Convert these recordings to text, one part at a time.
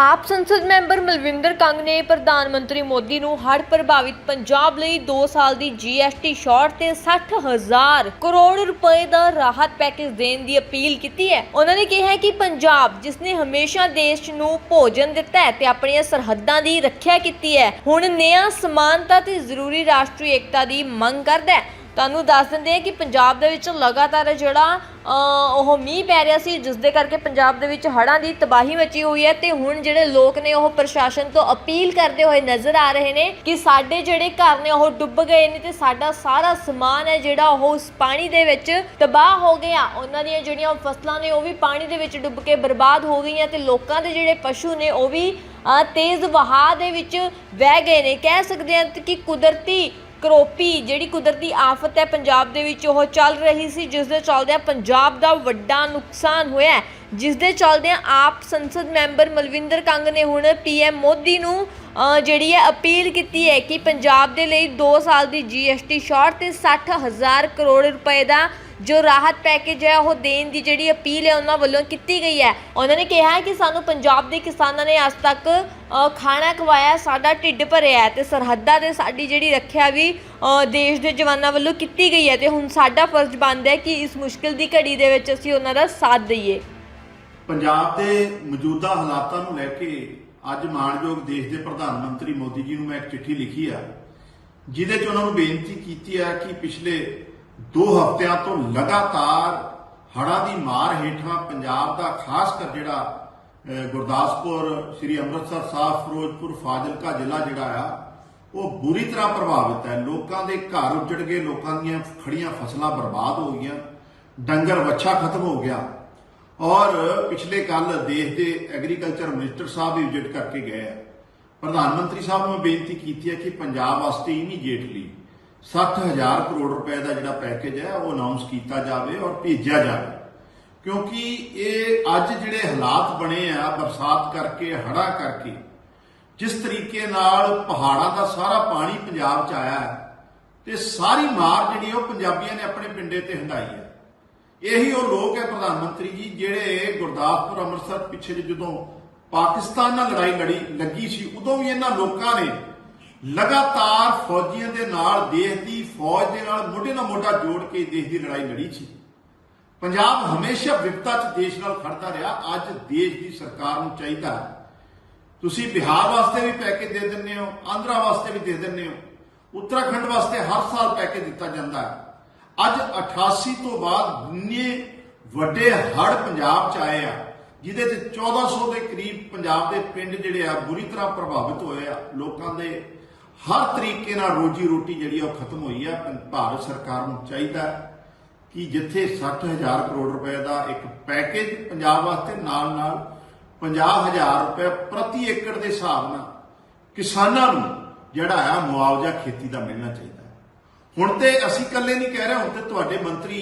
ਆਪ ਸੰਸਦ ਮੈਂਬਰ ਮਲਵਿੰਦਰ ਕੰਗ ਨੇ ਪ੍ਰਧਾਨ ਮੰਤਰੀ ਮੋਦੀ ਨੂੰ ਹੜ੍ਹ ਪ੍ਰਭਾਵਿਤ ਪੰਜਾਬ ਲਈ 2 ਸਾਲ ਦੀ ਜੀਐਸਟੀ ਛੋਟ ਤੇ 60000 ਕਰੋੜ ਰੁਪਏ ਦਾ ਰਾਹਤ ਪੈਕੇਜ ਦੇਣ ਦੀ ਅਪੀਲ ਕੀਤੀ ਹੈ। ਉਹਨਾਂ ਨੇ ਕਿਹਾ ਕਿ ਪੰਜਾਬ, ਜਿਸ ਨੇ ਹਮੇਸ਼ਾ ਦੇਸ਼ ਨੂੰ ਭੋਜਨ ਦਿੱਤਾ ਹੈ ਤੇ ਆਪਣੀਆਂ ਸਰਹੱਦਾਂ ਦੀ ਰੱਖਿਆ ਕੀਤੀ ਹੈ, ਹੁਣ ਨਿਆਂ ਸਮਾਨਤਾ ਤੇ ਜ਼ਰੂਰੀ ਰਾਸ਼ਟਰੀ ਏਕਤਾ ਦੀ ਮੰਗ ਕਰਦਾ ਹੈ। ਤੁਹਾਨੂੰ ਦੱਸ ਦਿੰਦੇ ਆ ਕਿ ਪੰਜਾਬ ਦੇ ਵਿੱਚ ਲਗਾਤਾਰ ਜਿਹੜਾ ਉਹ ਮੀਂਹ ਪੈ ਰਿਹਾ ਸੀ ਜਿਸ ਦੇ ਕਰਕੇ ਪੰਜਾਬ ਦੇ ਵਿੱਚ ਹੜ੍ਹਾਂ ਦੀ ਤਬਾਹੀ ਮਚੀ ਹੋਈ ਹੈ ਤੇ ਹੁਣ ਜਿਹੜੇ ਲੋਕ ਨੇ ਉਹ ਪ੍ਰਸ਼ਾਸਨ ਤੋਂ ਅਪੀਲ ਕਰਦੇ ਹੋਏ ਨਜ਼ਰ ਆ ਰਹੇ ਨੇ ਕਿ ਸਾਡੇ ਜਿਹੜੇ ਘਰ ਨੇ ਉਹ ਡੁੱਬ ਗਏ ਨੇ ਤੇ ਸਾਡਾ ਸਾਰਾ ਸਮਾਨ ਹੈ ਜਿਹੜਾ ਉਹ ਉਸ ਪਾਣੀ ਦੇ ਵਿੱਚ ਤਬਾਹ ਹੋ ਗਿਆ। ਉਹਨਾਂ ਦੀਆਂ ਜਿਹੜੀਆਂ ਫਸਲਾਂ ਨੇ ਉਹ ਵੀ ਪਾਣੀ ਦੇ ਵਿੱਚ ਡੁੱਬ ਕੇ ਬਰਬਾਦ ਹੋ ਗਈਆਂ ਤੇ ਲੋਕਾਂ ਦੇ ਜਿਹੜੇ ਪਸ਼ੂ ਨੇ ਉਹ ਵੀ ਤੇਜ਼ ਵਹਾਅ ਦੇ ਵਿੱਚ ਵਹਿ ਗਏ ਨੇ। ਕਹਿ ਸਕਦੇ ਹਾਂ ਕਿ ਕੁਦਰਤੀ ਕਰੋਪੀ ਜਿਹੜੀ ਕੁਦਰਤੀ ਆਫਤ ਹੈ ਪੰਜਾਬ ਦੇ ਵਿੱਚ ਉਹ ਚੱਲ ਰਹੀ ਸੀ, ਜਿਸ ਦੇ ਚੱਲਦਿਆਂ ਪੰਜਾਬ ਦਾ ਵੱਡਾ ਨੁਕਸਾਨ ਹੋਇਆ ਜਿਸ ਦੇ ਚੱਲਦਿਆਂ ਆਪ ਸੰਸਦ ਮੈਂਬਰ ਮਲਵਿੰਦਰ ਕੰਗ ਨੇ ਹੁਣ ਪੀਐਮ ਮੋਦੀ ਨੂੰ ਜਿਹੜੀ ਹੈ ਅਪੀਲ ਕੀਤੀ ਹੈ ਕਿ ਪੰਜਾਬ ਦੇ ਲਈ 2 ਸਾਲ ਦੀ ਜੀਐਸਟੀ ਛੋਟ ਤੇ 60000 ਕਰੋੜ ਰੁਪਏ ਦਾ ਜੋ ਰਾਹਤ ਪੈਕੇਜ ਹੈ, ਉਹ ਦੇਣ ਦੀ ਜਿਹੜੀ ਅਪੀਲ ਹੈ, ਉਹਨਾਂ ਵੱਲੋਂ ਕੀਤੀ ਗਈ ਹੈ। ਉਹਨਾਂ ਨੇ ਕਿਹਾ ਹੈ ਕਿ ਸਾਨੂੰ ਪੰਜਾਬ ਦੇ ਕਿਸਾਨਾਂ ਨੇ ਅੱਜ ਤੱਕ ਖਾਣਾ ਖਵਾਇਆ, ਸਾਡਾ ਢਿੱਡ ਭਰਿਆ ਤੇ ਸਰਹੱਦਾਂ ਤੇ ਸਾਡੀ ਜਿਹੜੀ ਰੱਖਿਆ ਵੀ ਦੇਸ਼ ਦੇ ਜਵਾਨਾਂ ਵੱਲੋਂ ਕੀਤੀ ਗਈ ਹੈ ਤੇ ਹੁਣ ਸਾਡਾ ਫਰਜ਼ ਬਣਦਾ ਹੈ ਕਿ ਇਸ ਮੁਸ਼ਕਿਲ ਦੀ ਘੜੀ ਦੇ ਵਿੱਚ ਅਸੀਂ ਉਹਨਾਂ ਦਾ ਸਾਥ ਦਈਏ। ਪੰਜਾਬ ਦੇ ਮੌਜੂਦਾ ਹਾਲਾਤਾਂ ਨੂੰ ਲੈ ਕੇ ਅੱਜ ਮਾਣਯੋਗ ਦੇਸ਼ ਦੇ ਪ੍ਰਧਾਨ ਮੰਤਰੀ ਮੋਦੀ ਜੀ ਨੂੰ ਮੈਂ ਇੱਕ ਚਿੱਠੀ ਲਿਖੀ ਆ, ਜਿਹਦੇ 'ਚ ਉਹਨਾਂ ਨੂੰ ਬੇਨਤੀ ਕੀਤੀ ਆ ਕਿ ਪਿਛਲੇ ਦੋ ਹਫ਼ਤਿਆਂ ਤੋਂ ਲਗਾਤਾਰ ਹੜ੍ਹਾਂ ਦੀ ਮਾਰ ਹੇਠਾਂ ਪੰਜਾਬ ਦਾ, ਖਾਸ ਕਰ ਜਿਹੜਾ ਗੁਰਦਾਸਪੁਰ, ਸ੍ਰੀ ਅੰਮ੍ਰਿਤਸਰ ਸਾਹਿਬ ਫਿਰੋਜ਼ਪੁਰ, ਫਾਜ਼ਿਲਕਾ ਜ਼ਿਲ੍ਹਾ ਜਿਹੜਾ ਆ, ਉਹ ਬੁਰੀ ਤਰ੍ਹਾਂ ਪ੍ਰਭਾਵਿਤ ਹੈ। ਲੋਕਾਂ ਦੇ ਘਰ ਉੱਜੜ ਗਏ, ਲੋਕਾਂ ਦੀਆਂ ਖੜੀਆਂ ਫਸਲਾਂ ਬਰਬਾਦ ਹੋ ਗਈਆਂ, ਡੰਗਰ ਵੱਛਾ ਖਤਮ ਹੋ ਗਿਆ। ਔਰ ਪਿਛਲੇ ਕੱਲ ਦੇਸ਼ ਦੇ ਐਗਰੀਕਲਚਰ ਮਿਨਿਸਟਰ ਸਾਹਿਬ ਵੀ ਵਿਜ਼ਿਟ ਕਰਕੇ ਗਏ ਆ। ਪ੍ਰਧਾਨ ਮੰਤਰੀ ਸਾਹਿਬ ਨੂੰ ਮੈਂ ਬੇਨਤੀ ਕੀਤੀ ਹੈ ਕਿ ਪੰਜਾਬ ਵਾਸਤੇ ਇਮੀਡੀਏਟਲੀ 60000 ਕਰੋੜ ਰੁਪਏ ਦਾ ਜਿਹੜਾ ਪੈਕੇਜ ਹੈ, ਉਹ ਅਨਾਉਂਸ ਕੀਤਾ ਜਾਵੇ ਔਰ ਭੇਜਿਆ ਜਾਵੇ। ਕਿਉਂਕਿ ਇਹ ਅੱਜ ਜਿਹੜੇ ਹਾਲਾਤ ਬਣੇ ਆ, ਬਰਸਾਤ ਕਰਕੇ, ਹੜ੍ਹਾਂ ਕਰਕੇ, ਜਿਸ ਤਰੀਕੇ ਨਾਲ ਪਹਾੜਾਂ ਦਾ ਸਾਰਾ ਪਾਣੀ ਪੰਜਾਬ 'ਚ ਆਇਆ ਹੈ, ਤੇ ਸਾਰੀ ਮਾਰ ਜਿਹੜੀ ਉਹ ਪੰਜਾਬੀਆਂ ਨੇ ਆਪਣੇ ਪਿੰਡੇ ਤੇ ਹੰਡਾਈ ਹੈ। ਇਹੀ ਉਹ ਲੋਕ ਹੈ ਪ੍ਰਧਾਨ ਮੰਤਰੀ ਜੀ, ਜਿਹੜੇ ਗੁਰਦਾਸਪੁਰ, ਅੰਮ੍ਰਿਤਸਰ ਪਿੱਛੇ ਜਿਹੇ ਜਦੋਂ ਪਾਕਿਸਤਾਨ ਨਾਲ ਲੜਾਈ ਲੜੀ, ਲੱਗੀ ਸੀ, ਉਦੋਂ ਵੀ ਇਹਨਾਂ ਲੋਕਾਂ ਨੇ ਲਗਾਤਾਰ ਫੌਜੀਆਂ ਦੇ ਨਾਲ ਦੇਸ਼ ਦੀ ਫੌਜ ਦੇ ਨਾਲ ਮੋਢੇ ਨਾਲ ਮੋਢਾ ਜੋੜ ਕੇ ਦੇਸ਼ ਦੀ ਲੜਾਈ ਲੜੀ ਸੀ। ਪੰਜਾਬ ਹਮੇਸ਼ਾ ਵਿਪਤਾ 'ਚ ਦੇਸ਼ ਨਾਲ ਖੜਦਾ ਰਿਹਾ। ਅੱਜ ਦੇਸ਼ ਦੀ ਸਰਕਾਰ ਨੂੰ ਚਾਹੀਦਾ ਤੁਸੀਂ ਬਿਹਾਰ ਵਾਸਤੇ ਵੀ ਪੈਕੇਜ ਦੇ ਦਿੰਦੇ ਹੋ, ਆਂਧਰਾ ਵਾਸਤੇ ਵੀ ਦੇ ਦਿੰਦੇ ਹੋ। ਉੱਤਰਾਖੰਡ ਵਾਸਤੇ ਹਰ ਸਾਲ ਪੈਕੇਜ ਦਿੱਤਾ ਜਾਂਦਾ ਹੈ। ਅੱਜ 88 ਤੋਂ ਬਾਅਦ ਇੰਨੇ ਵੱਡੇ ਹੜ੍ਹ ਪੰਜਾਬ 'ਚ ਆਏ ਆ, ਜਿਹਦੇ 'ਚ 1400 ਦੇ ਕਰੀਬ ਪੰਜਾਬ ਦੇ ਪਿੰਡ ਜਿਹੜੇ ਆ, ਬੁਰੀ ਤਰ੍ਹਾਂ ਪ੍ਰਭਾਵਿਤ ਹੋਏ ਆ। ਲੋਕਾਂ ਦੇ ਹਰ ਤਰੀਕੇ ਨਾਲ ਰੋਜੀ ਰੋਟੀ ਜਿਹੜੀ ਆ ਉਹ ਖਤਮ ਹੋਈ ਆ। ਭਾਰਤ ਸਰਕਾਰ ਨੂੰ ਚਾਹੀਦਾ ਕਿ ਜਿੱਥੇ 60000 ਕਰੋੜ ਰੁਪਏ ਦਾ ਇੱਕ ਪੈਕੇਜ ਪੰਜਾਬ ਵਾਸਤੇ ਨਾਲ ਨਾਲ 50000 ਰੁਪਏ ਪ੍ਰਤੀ ਏਕੜ ਦੇ ਹਿਸਾਬ ਨਾਲ ਕਿਸਾਨਾਂ ਨੂੰ ਜਿਹੜਾ ਆ ਮੁਆਵਜ਼ਾ ਖੇਤੀ ਦਾ ਮਿਲਣਾ ਚਾਹੀਦਾ ਹੁਣ ਤੇ ਅਸੀਂ ਇਕੱਲੇ ਨਹੀਂ ਕਹਿ ਰਹੇ, ਹੁਣ ਤੇ ਤੁਹਾਡੇ ਮੰਤਰੀ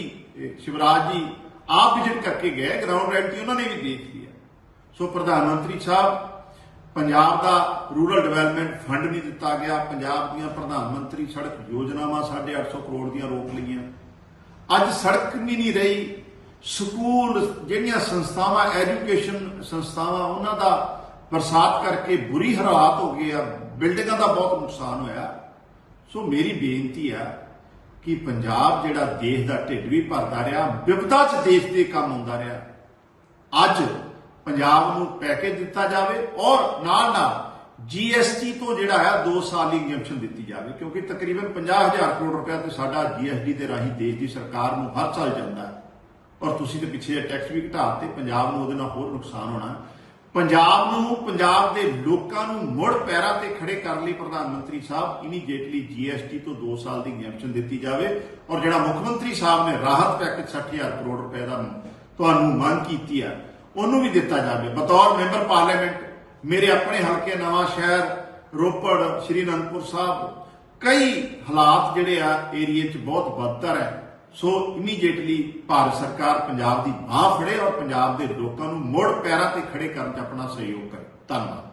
ਸ਼ਿਵਰਾਜ ਜੀ ਆਪ ਵਿਜ਼ਿਟ ਕਰਕੇ ਗਏ ਗਰਾਊਂਡ ਰਿਐਲਿਟੀ ਉਹਨਾਂ ਨੇ ਵੀ ਦੇਖ ਲਿਆ ਸੋ ਪ੍ਰਧਾਨ ਮੰਤਰੀ ਸਾਹਿਬ ਪੰਜਾਬ ਦਾ ਰੂਰਲ ਡਿਵੈਲਪਮੈਂਟ ਫੰਡ ਨਹੀਂ ਦਿੱਤਾ ਗਿਆ। ਪੰਜਾਬ ਦੀਆਂ ਪ੍ਰਧਾਨ ਮੰਤਰੀ ਸੜਕ ਯੋਜਨਾਵਾਂ 850 ਕਰੋੜ ਦੀਆਂ ਰੋਕ ਲਈਆਂ। ਅੱਜ ਸੜਕ ਵੀ ਨਹੀਂ ਰਹੀ। ਸਕੂਲ ਜਿਹੜੀਆਂ ਸੰਸਥਾਵਾਂ, ਐਜੂਕੇਸ਼ਨ ਸੰਸਥਾਵਾਂ, ਉਹਨਾਂ ਦਾ ਬਰਸਾਤ ਕਰਕੇ ਬੁਰੀ ਹਾਲਾਤ ਹੋ ਗਏ ਆ। ਬਿਲਡਿੰਗਾਂ ਦਾ ਬਹੁਤ ਨੁਕਸਾਨ ਹੋਇਆ। ਸੋ ਮੇਰੀ ਬੇਨਤੀ ਆ ਕਿ ਪੰਜਾਬ ਜਿਹੜਾ ਦੇਸ਼ ਦਾ ਢਿੱਡ ਵੀ ਭਰਦਾ ਰਿਹਾ ਵਿਪਤਾ 'ਚ ਦੇਸ਼ ਦੇ ਕੰਮ ਆਉਂਦਾ ਰਿਹਾ। ਅੱਜ ਪੰਜਾਬ ਨੂੰ ਪੈਕੇਜ ਦਿੱਤਾ ਜਾਵੇ ਔਰ ਨਾਲ ਨਾਲ ਜੀਐਸਟੀ ਤੋਂ ਜਿਹੜਾ ਹੈ 2 ਸਾਲ ਦੀ ਐਗਜ਼ੈਂਪਸ਼ਨ ਦਿੱਤੀ ਜਾਵੇ, ਕਿਉਂਕਿ ਤਕਰੀਬਨ 50000 ਕਰੋੜ ਰੁਪਏ ਤੇ ਸਾਡਾ ਜੀਐਸਟੀ ਦੇ ਰਾਹੀਂ ਦੇਸ਼ ਦੀ ਸਰਕਾਰ ਨੂੰ ਹਰ ਸਾਲ ਜਾਂਦਾ ਹੈ। ਔਰ ਤੁਸੀਂ ਤੇ ਪਿੱਛੇ ਜੇ ਟੈਕਸ ਵੀ ਘਟਾ ਤੇ ਪੰਜਾਬ ਨੂੰ ਉਹਦੇ ਨਾਲ ਹੋਰ ਨੁਕਸਾਨ ਹੋਣਾ ਪੰਜਾਬ ਨੂੰ, ਪੰਜਾਬ ਦੇ ਲੋਕਾਂ ਨੂੰ ਮੁੜ ਪੈਰਾਂ ਤੇ ਖੜੇ ਕਰਨ ਲਈ ਪ੍ਰਧਾਨ ਮੰਤਰੀ ਸਾਹਿਬ ਇਮੀਡੀਏਟਲੀ ਜੀਐਸਟੀ ਤੋਂ 2 ਸਾਲ ਦੀ ਐਗਜ਼ੈਂਪਸ਼ਨ ਦਿੱਤੀ ਜਾਵੇ ਔਰ ਜਿਹੜਾ ਮੁੱਖ ਮੰਤਰੀ ਸਾਹਿਬ ਨੇ ਰਾਹਤ ਪੈਕੇਜ 60000 ਕਰੋੜ ਰੁਪਏ ਦਾ ਤੁਹਾਨੂੰ ਮੰਗ ਕੀਤੀ ਹੈ ਉਹਨੂੰ ਵੀ ਦਿੱਤਾ ਜਾਵੇ। ਬਤੌਰ ਮੈਂਬਰ ਪਾਰਲੀਮੈਂਟ, ਮੇਰੇ ਆਪਣੇ ਹਲਕੇ ਨਵਾਂ ਸ਼ਹਿਰ, ਰੋਪੜ, ਸ਼੍ਰੀ ਅਨੰਦਪੁਰ ਸਾਹਿਬ, ਕਈ ਹਾਲਾਤ ਜਿਹੜੇ ਆ ਏਰੀਏ 'ਚ ਬਹੁਤ ਬਦਤਰ ਹੈ। ਸੋ ਇਮੀਡੀਏਟਲੀ ਭਾਰਤ ਸਰਕਾਰ ਪੰਜਾਬ ਦੀ ਬਾਹ ਫੜੇ ਔਰ ਪੰਜਾਬ ਦੇ ਲੋਕਾਂ ਨੂੰ ਮੁੜ ਪੈਰਾਂ ਤੇ ਖੜੇ ਕਰਨ 'ਚ ਆਪਣਾ ਸਹਿਯੋਗ ਕਰੇ। ਧੰਨਵਾਦ।